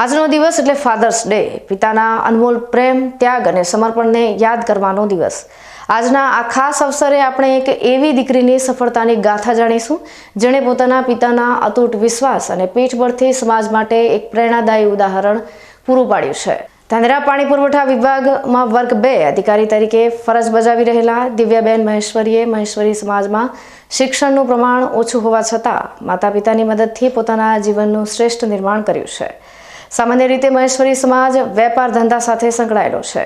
આજનો દિવસ એટલે ફાધર્સ ડે પિતાના અનમોલ પ્રેમ, ત્યાગ અને સમર્પણને યાદ કરવાનો દિવસ. આજના આ ખાસ અવસરે આપણે એક એવી દીકરીની સફળતાની ગાથા જાણીશું, જેણે પોતાના પિતાના અતૂટ વિશ્વાસ અને પીઠબળથી સમાજ માટે એક પ્રેરણાદાયી ઉદાહરણ પૂરું પાડ્યું છે. ધાંધ્રા પાણી પુરવઠા વિભાગમાં વર્ગ બે અધિકારી તરીકે ફરજ બજાવી રહેલા દિવ્યાબેન મહેશ્વરીએ મહેશ્વરી સમાજમાં શિક્ષણનું પ્રમાણ ઓછું હોવા છતાં માતા પિતાની મદદથી પોતાના જીવનનું શ્રેષ્ઠ નિર્માણ કર્યું છે. સામાન્ય રીતે મહેશ્વરી સમાજ વેપાર ધંધા સાથે સંકળાયેલો છે.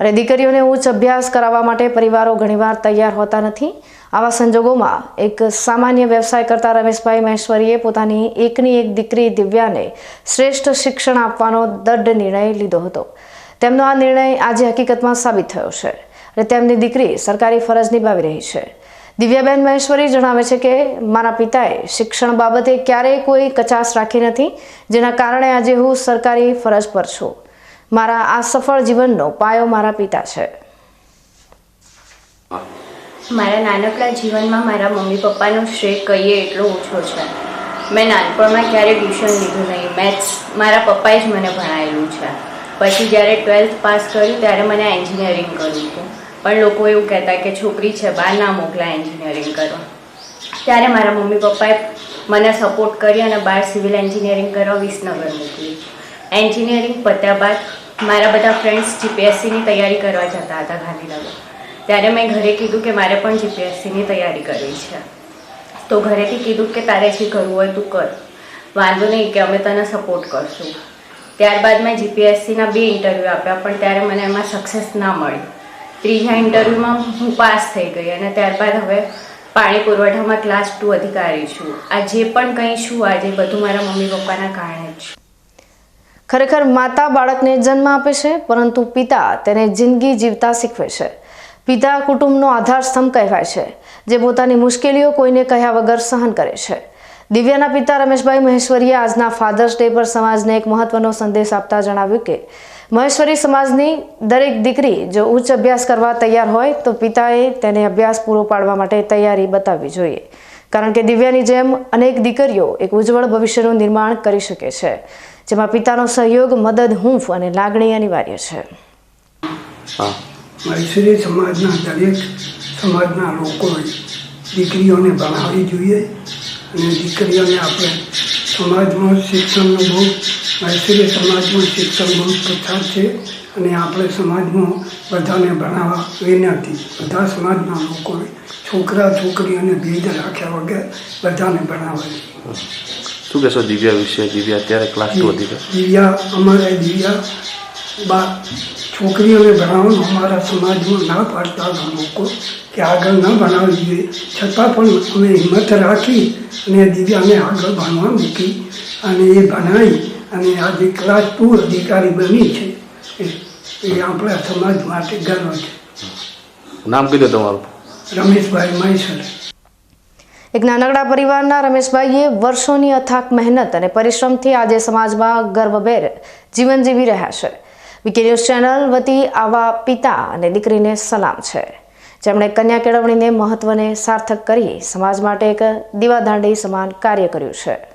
અને દીકરીઓને ઉચ્ચ અભ્યાસ કરાવવા માટે પરિવારો ઘણીવાર તૈયાર હોતા નથી. આવા સંજોગોમાં એક સામાન્ય વ્યવસાય કરતા રમેશભાઈ મહેશ્વરીએ પોતાની એકની એક દીકરી દિવ્યાને શ્રેષ્ઠ શિક્ષણ આપવાનો દઢ નિર્ણય લીધો હતો. તેમનો આ નિર્ણય આજે હકીકતમાં સાબિત થયો છે. અને તેમની દીકરી સરકારી ફરજ નિભાવી રહી છે. દિવ્યાબેન મહેશ્વરી જણાવે છે કે મારા પિતાએ શિક્ષણ બાબતે ક્યારેય કોઈ કચાશ રાખી નથી, જેના કારણે આજે હું સરકારી ફરજ પર છું. મારા આ સફળ જીવનનો પાયો મારા પિતા છે. મારા નાનકડા જીવનમાં મારા મમ્મી પપ્પાનો શ્રેય કહીએ એટલો ઓછો છે. મેં નાનપણમાં ક્યારેય ટ્યુશન લીધું નહીં. મેથ્સ મારા પપ્પાએ જ મને ભણાવેલું છે. પછી જ્યારે ટ્વેલ્થ પાસ કર્યું ત્યારે મને એન્જિનિયરિંગ કર્યું હતું. પણ લોકો એવું કહેતા કે છોકરી છે બહાર ના મોકલા એન્જિનિયરિંગ કરવા. ત્યારે મારા મમ્મી પપ્પાએ મને સપોર્ટ કરી અને બહાર સિવિલ એન્જિનિયરિંગ કરવા વિસનગર મોકલી. એન્જિનિયરિંગ પત્યા બાદ મારા બધા ફ્રેન્ડ્સ જીપીએસસીની તૈયારી કરવા જતા હતા ગાંધીનગર. ત્યારે મેં ઘરે કીધું કે મારે પણ જીપીએસસીની તૈયારી કરવી છે. તો ઘરેથી કીધું કે તારે જે કરવું હોય તું કર. વાંધો નહીં કે અમે તને સપોર્ટ કરશું. ત્યારબાદ મેં જીપીએસસીના બે ઇન્ટરવ્યૂ આપ્યા પણ ત્યારે મને એમાં સક્સેસ ના મળી ત્રીજા ઇન્ટરવ્યૂમાં હું પાસ થઈ ગઈ અને ત્યારબાદ હવે પાણી પુરવઠામાં ક્લાસ ટુ અધિકારી છું. આ જે પણ કંઈ છું આજે બધું મારા મમ્મી પપ્પાના કારણે જ ખરેખર માતા બાળકને જન્મ આપે છે, પરંતુ પિતા તેને જિંદગી જીવતા શીખવે છે. પિતા કુટુંબનો આધારસ્તંભ કહેવાય છે, જે પોતાની મુશ્કેલીઓ કોઈને કહ્યા વગર સહન કરે છે. દિવ્યાના પિતા રમેશભાઈ મહેશ્વરીએ આજના ફાધર્સ ડે પર સમાજને એક મહત્વનો સંદેશ આપતા જણાવ્યું કે મહેશ્વરી સમાજની દરેક દીકરી જો ઉચ્ચ અભ્યાસ કરવા તૈયાર હોય તો પિતાએ તેને અભ્યાસ પૂરો પાડવા માટે તૈયારી બતાવવી જોઈએ. કારણ કે દિવ્યાની જેમ અનેક દીકરીઓ એક ઉજ્જવળ ભવિષ્યનું નિર્માણ કરી શકે છે જેમાં પિતાનો સહયોગ મદદ હૂંફ અને લાગણી અનિવાર્ય છે. મહેશ્વરી સમાજના દરેક સમાજના લોકોએ દીકરીઓને ભણાવવી જોઈએ અને દીકરીઓને આપણે સમાજમાં શિક્ષણનો બહુ મૈસૂરી સમાજમાં શિક્ષણ બહુ પ્રખ્યાત છે અને આપણે સમાજમાં બધાને ભણાવવા વિનંતી બધા સમાજના લોકોએ છોકરા છોકરીઓને ભેદ રાખ્યા વગર બધાને ભણાવવા શું કહેશો દિવ્યા વિશે? દિવ્યા અત્યારે ક્લાસ ટુ હતી દિવ્યા અમારા દિવ્યા બા છોકરીઓને ભણાવવાનું અમારા સમાજમાં ના પાડતા લોકો કે આગળ ન ભણાવવી જોઈએ છતાં પણ અમે હિંમત રાખી અને દિવ્યાને આગળ ભણવા મૂકી અને એ ભણાવી અને આજે ક્લાસ ટુ અધિકારી બની છે. એ આપણા સમાજ માટે ગર્વ છે. નામ કીધું તમારું? રમેશભાઈ મહેશ્વર. એક નાનકડા પરિવારના રમેશભાઈએ વર્ષોની અથાક મહેનત અને પરિશ્રમથી આજે સમાજમાં ગર્વભેર જીવન જીવી રહ્યા છે. વીકે ન્યૂઝ ચેનલ વતી આવા પિતા અને દીકરીને સલામ છે. જેમણે કન્યા કેળવણીને મહત્વને સાર્થક કરી સમાજ માટે એક દીવાદાંડી સમાન કાર્ય કર્યું છે.